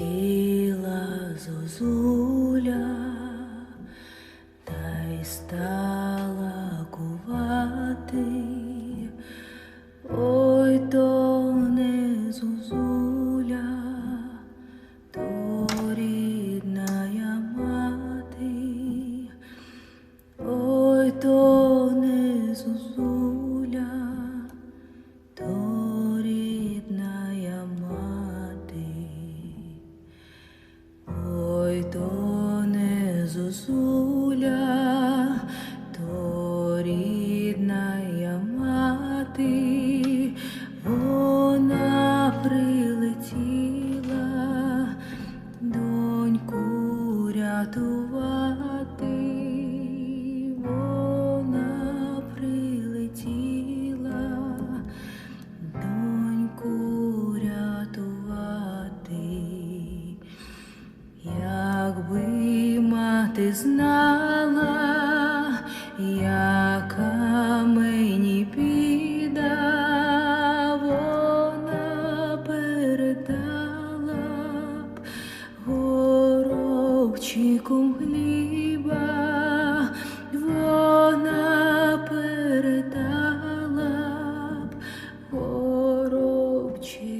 Прилетіла зозуля, та й стала кувати. врятувати вона прилетіла, доньку рятувати, якби мати знала, яка мені пі. копчиком хліба вона передала б.